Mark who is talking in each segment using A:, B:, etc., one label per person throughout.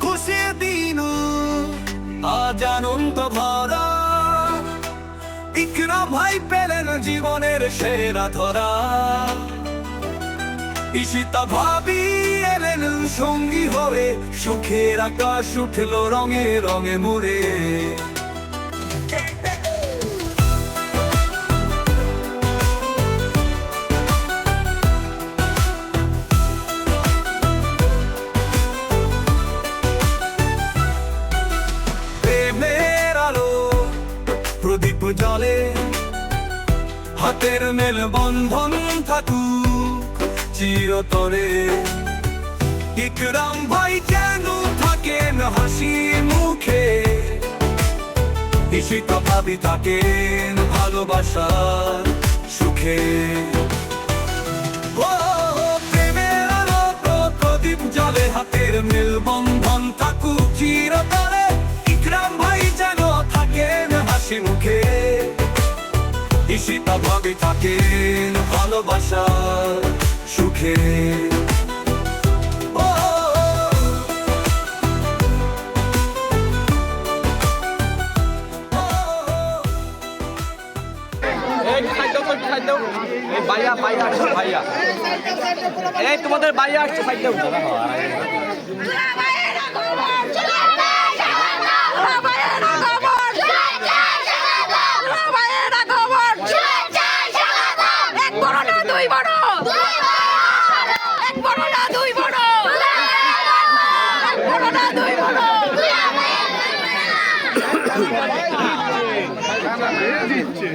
A: খুশি দিন, আজ আনন্দ ভরা। ইকরা ভাই পেলেন জীবনের সেরা ধরা। ঈশিতা ভাবি এলেন সঙ্গী হয়ে, সুখের আকাশ উঠল রঙে রঙে মুড়ে। জলে। হাতের মেল বন্ধন থাকুক চিরতরে। ইকরাম ভাই যেন থাকেন হাসি মুখে। ঈশিত ভাবি থাকেন ভালোবাসার সুখে। ভাবি থাকেন ভালোবাসার সুখে।
B: এই ভাইয়া ভাইয়া ভাইয়া। তোমাদের ভাইয়া আসছে খাদ্য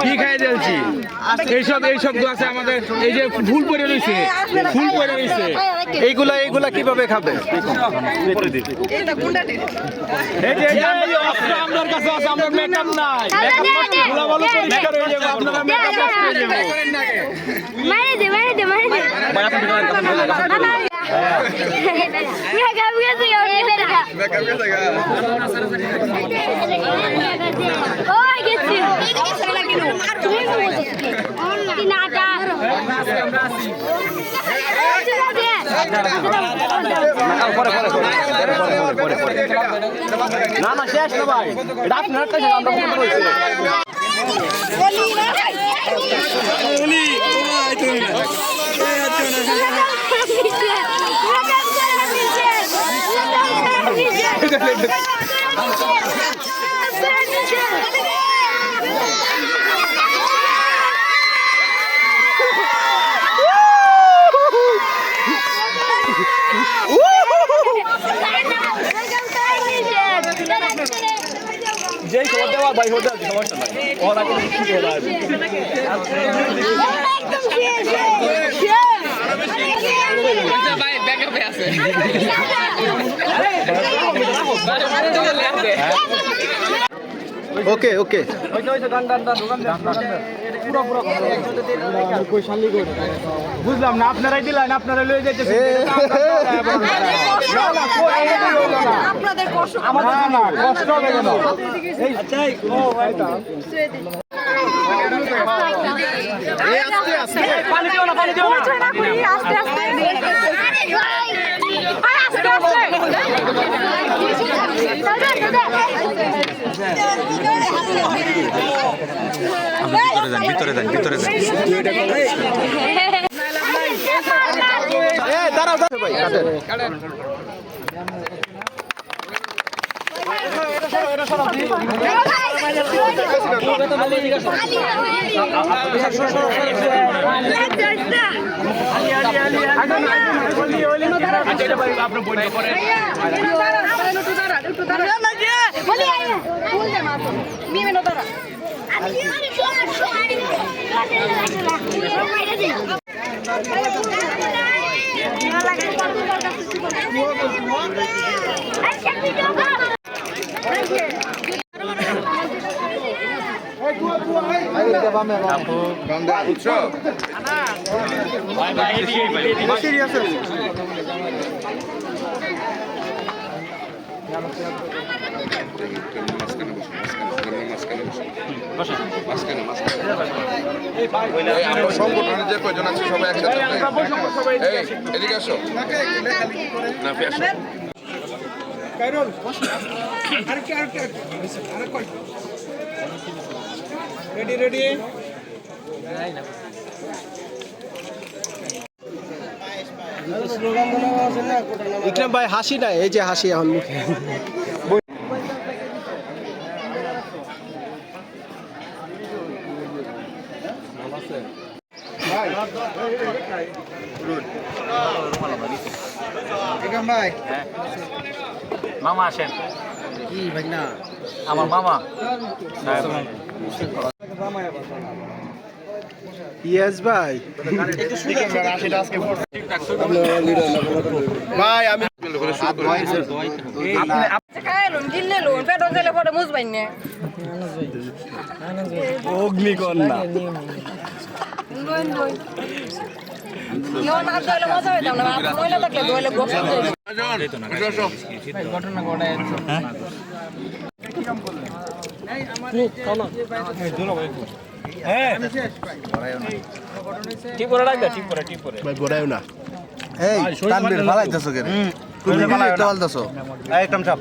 C: কি খাই দিয়েছি এইসব এইসব গ্লাসে আমাদের এই যে ফুল পরে রয়েছে ফুল পরে রয়েছে
B: এইগুলা এইগুলা কীভাবে খাবে
C: আপনার কাছে আছে আমরা মেকআপ নাই গুলা ভালো পরিষ্কার হয়ে যাবে আপনারা মেকআপ হয়ে
D: মারে দে মারে দে মারে দে গাব গেছে ওরে দেখা ওই গেছি তুমি কি নাটা
B: না না শেষ না ভাই এটা আপনার কাছে আমরা ফোন করেছি যেই খবর দেওয়া ভাই হতে আছে সমস্যা নাই ওরা কোনো কিছু করে না ওকে ওকে
C: বুঝলাম না আপনারাই দিলেন আপনারা লয়ে যাইতেছেন
E: আপনাদের কষ্ট
C: না না কষ্ট হবে কেন এই ও এটা পানি দিও না পানি দিও না
E: না আস্তে আস্তে ভিতরে যান
D: ভিতরে যান ভিতরে যান
B: দাঁড়াও ভাই কাটেন
F: কাটেন লাগে আমরা সংগঠনের যে কজন আছে সবাই একসাথে এদিকে আসো
B: ইকরাম ভাই হাসি নাই এই যে হাসি এখন মুখে।
C: মামা আসেন। কি ভাই না আমার মামা।
B: ইয়েস ভাই ভাই আমি অগ্নিকন্যা।
E: লুন লুন
C: ঠিক করে রাখবে ঠিক করে ঠিক করে
B: ভাই বড়াইও না
G: এই তানবীর ফালাইতেছো কেন তুমি কি চলতেছো
B: একদম চাপ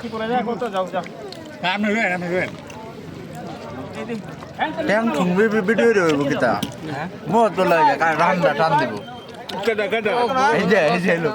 C: ঠিক করে যা কত যাও যাও
G: ট্যাং থুংবি ভিডিও রইব কিতা মো তো লাগে কার রান্না টান দিব
B: কেডা কেডা
G: এই যে এই যে লোক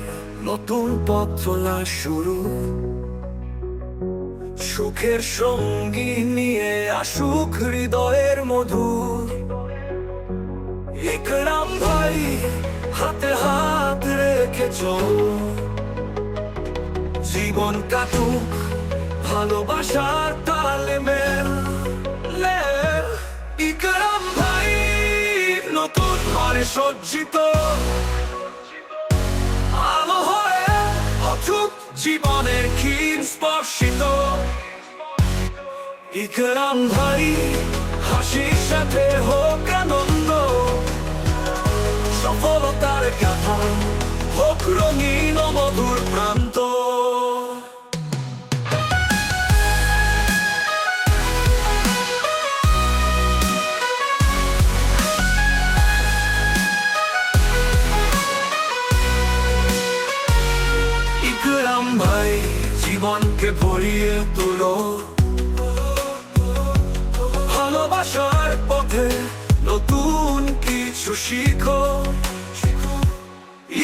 A: নতুন পথ চলা শুরু। সুখের সঙ্গী নিয়ে আসুক হৃদয়ের মধু। ইকরাম ভাই, হাতে হাত রেখে চল। জীবন কাটুক, ভালোবাসার তালে মেল। ইকরাম ভাই, নতুন ঘরে সজ্জিত। জীবনের ক্ষীণ স্পর্শিত। ইকরাম ভাই, হাসির সাথে হোক আনন্দ। সফলতার কথা হোক রঙিন মধুর প্রান্ত জীবনকে ভরিয়ে তুলো। ভালোবাসার পথে নতুন কিছু শিখো।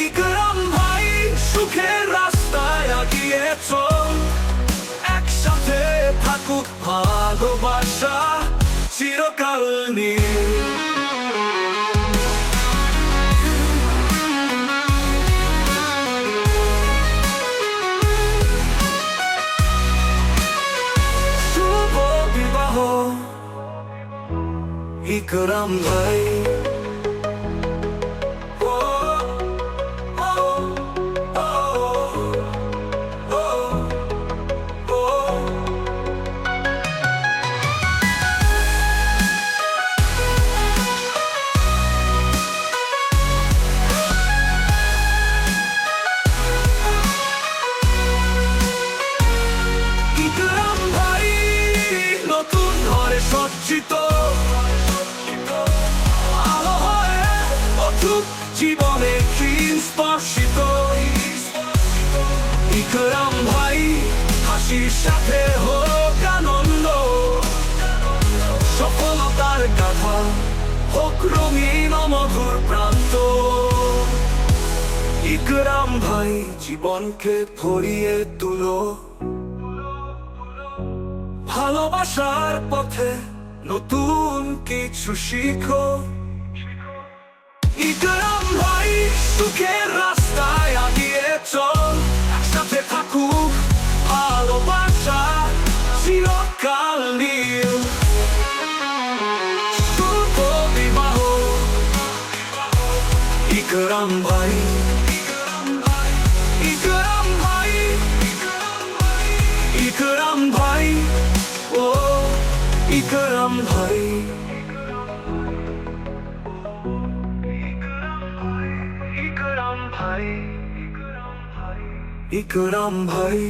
A: ইকরাম ভাই, সুখের রাস্তায় আগিয়ে চল। একসাথে থাকুক ভালোবাসা চিরকাল নিয়ে। ইকরাম ইকরাম ভাই, হাসির সাথে হোক আনন্দ। সফলতার গাথা হোক রঙিন মধুর প্রান্ত। ইকরাম ভাই, জীবনকে ভরিয়ে তুলো। ভালোবাসার পথে নতুন কিছু শিখো। ইকরাম ভাই ইকরাম ভাই ইকরাম ভাই ও ইকরাম ভাই ভাই